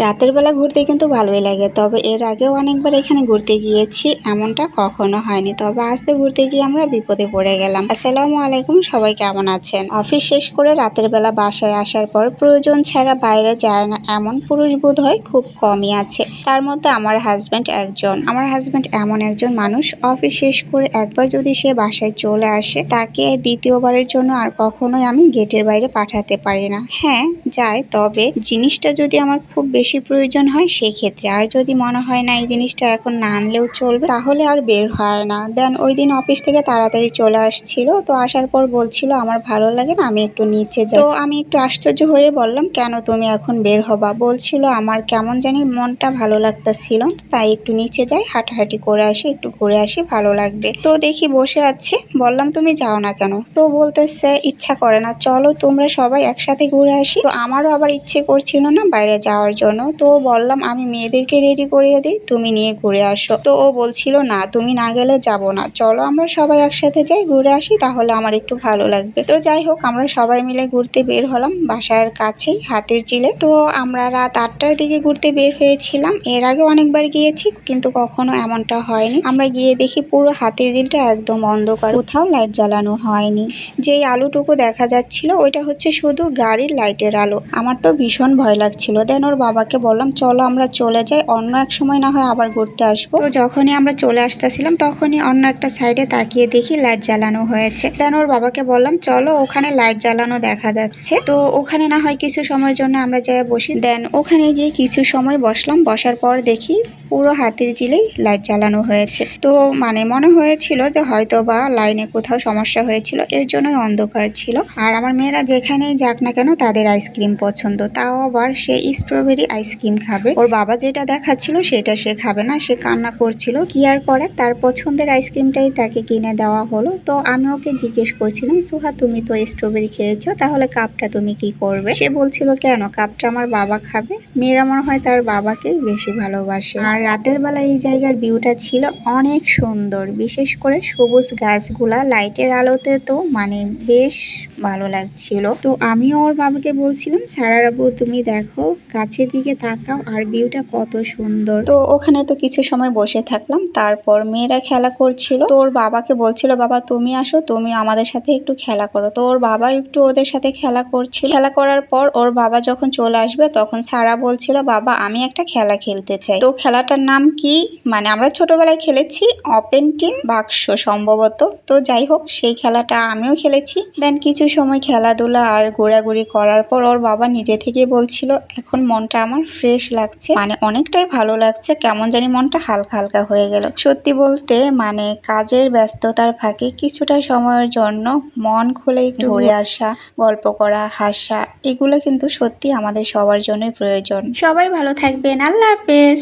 রাতের বেলা ঘুরতে কিন্তু ভালোই লাগে। তবে এর আগেও অনেকবার এখানে ঘুরতে গিয়েছি, এমনটা কখনো হয়নি। তবে আজ তো ঘুরতে গিয়ে আমরা বিপদে পড়ে গেলাম। আসসালামু আলাইকুম, সবাই কেমন আছেন? অফিস শেষ করে রাতের বেলা বাসায় আসার পর প্রয়োজন ছাড়া বাইরে যায় না। এমন পুরুষ বোধ হয় খুব কমই আছে। তার মধ্যে আমার হাজব্যান্ড একজন। আমার হাজব্যান্ড এমন একজন মানুষ। অফিস শেষ করে একবার যদি সে বাসায় চলে আসে, তাকে দ্বিতীয়বারের জন্য আর কখনোই আমি গেটের বাইরে পাঠাতে পারি না। হ্যাঁ যায়। তবে জিনিসটা যদি আমার খুব বেশি প্রয়োজন হয় সেক্ষেত্রে। আর যদি মনে হয় না এই জিনিসটা এখন না আনলেও চলবে, তাহলে আর বের হয় না। দেন ওই দিন অফিস থেকে তাড়াতাড়ি চলে আসছিল, তো আসার পর বলছিল, আমার ভালো লাগে না, আমি একটু নিচে যাই। তো আমি একটু আশ্চর্য হয়ে বললাম, কেন তুমি এখন বের হবা? বলছিল, আমার কেমন জানি মনটা ভালো লাগতেছিল, তাই একটু নিচে যাই, হাঁটাহাঁটি করে আসি, একটু ঘুরে আসি, ভালো লাগবে। তো দেখি বসে আছে, বললাম, তুমি যাও না কেন? তো বলতেছে, ইচ্ছা করে না, চলো তোমরা সবাই একসাথে ঘুরে আসি। তো আমারও আবার ইচ্ছে করছিল না বাইরে যাওয়ার জন্য। তো বললাম, আমি মেয়েদেরকে রেডি করিয়ে দিই, তুমি নিয়ে ঘুরে আসো। তো ও বলছিল, না, তুমি না গেলে যাব না। চলো আমরা সবাই একসাথে যাই, ঘুরে আসি, তাহলে আমার একটু ভালো লাগবে। তো যাই হোক, আমরা সবাই মিলে ঘুরতে বের হলাম বাসার কাছেই, হাতের চিলে তো আমরা রাত আটটার দিকে ঘুরতে বের হয়েছিলাম। এর আগে অনেকবার গিয়েছি, কিন্তু কখনো এমনটা হয়নি। আমরা গিয়ে দেখি পুরো হাতের দিলটা একদম অন্ধকার। কোথাও লাইট জ্বালানো হয়নি। যেই আলোটুকু দেখা যাচ্ছিল, ওইটা হচ্ছে শুধু গাড়ির লাইটের আলো। আমার তো ভীষণ ভয় লাগছিল। দেন ওর বাবাকে বললাম, চলো আমরা চলে যাই, অন্য এক সময় না হয় আবার ঘুরতে আসব। তো যখনই আমরা চলে আসতেছিলাম, তখনই অন্য একটা সাইডে তাকিয়ে দেখি লাইট জ্বালানো হয়েছে। দেন ওর বাবাকে বললাম, চলো ওখানে লাইট জ্বালানো দেখা যাচ্ছে। তো ওখানে না হয় কিছু সময়ের জন্য আমরা যাই বসি। দেন ওখানে গিয়ে কিছু সময় বসলাম। বসার পর দেখি পুরো হাতির জিলেই লাইট জ্বালানো হয়েছে। তো মানে মনে হয়েছিল যে হয়তো বা লাইনে কোথাও সমস্যা হয়েছিল, এর জন্যই অন্ধকার ছিল। আর আমার মেয়েরা যেখানেই যাক না কেন তাদের আইসক্রিম পছন্দ। তাও আবার সে স্ট্রবেরি আইসক্রিম খাবে। ওর বাবা যেটা দেখাচ্ছিল সেটা সে খাবে না, সে কান্না করছিল। কি আর করার? তার পছন্দের আইসক্রিমটাই তাকে কিনে দেওয়া হলো। তো আমি ওকে জিজ্ঞেস করছিলাম, সুহা, তুমি তো স্ট্রবেরি খেয়েছো, তাহলে কাপটা তুমি কি করবে? সে বলছিল, কেন? কাপটা আমার বাবা খাবে। মেয়েরা মনে হয় তার বাবাকেই বেশি ভালোবাসে। আর রাতের বেলা এই জায়গার ভিউটা ছিল অনেক সুন্দর। বিশেষ করে সবুজ গাছগুলা লাইটের আলোতে তো মানে বেশ ভালো লাগছিল। তো আমিও ওর বাবাকে বলছিলাম সারা আবু তুমি দেখো, গাছের দিকে তাকাও, আর ভিউটা কত সুন্দর। তো ওখানে তো কিছু সময় বসে থাকলাম, তারপর মেয়েরা খেলা করছিল। তো ওর বাবাকে বলছিল, বাবা, তুমি আসো, তুমি আমাদের সাথে একটু খেলা করো। তো ওর বাবা একটু ওদের সাথে খেলা করছিল। খেলা করার পর ওর বাবা যখন চলে আসবে, তখন সারা বলছিল, বাবা, আমি একটা খেলা খেলতে চাই। তো খেলাটার নাম কি? মানে আমরা ছোটবেলায় খেলেছি ওপেন টিম বাক্স সম্ভবত। তো যাই হোক, সেই খেলাটা আমিও খেলেছি। দেন কিছু সময় খেলাধুলা আর ঘোরাঘুরি করার পর ওর বাবা নিজে থেকে বলছিল, এখন মনটা আমার ফ্রেশ লাগছে। মানে অনেকটাই ভালো লাগছে, কেমন জানি মনটা হালকা হালকা হয়ে গেল। সত্যি বলতে মানে কাজের ব্যস্ততার ফাঁকে কিছুটা সময়ের জন্য মন খুলে একটু ঘুরে আসা, গল্প করা, হাসা, এগুলো কিন্তু সত্যি আমাদের সবার জন্যই প্রয়োজন। সবাই ভালো থাকবেন, আল্লাহ হাফেজ।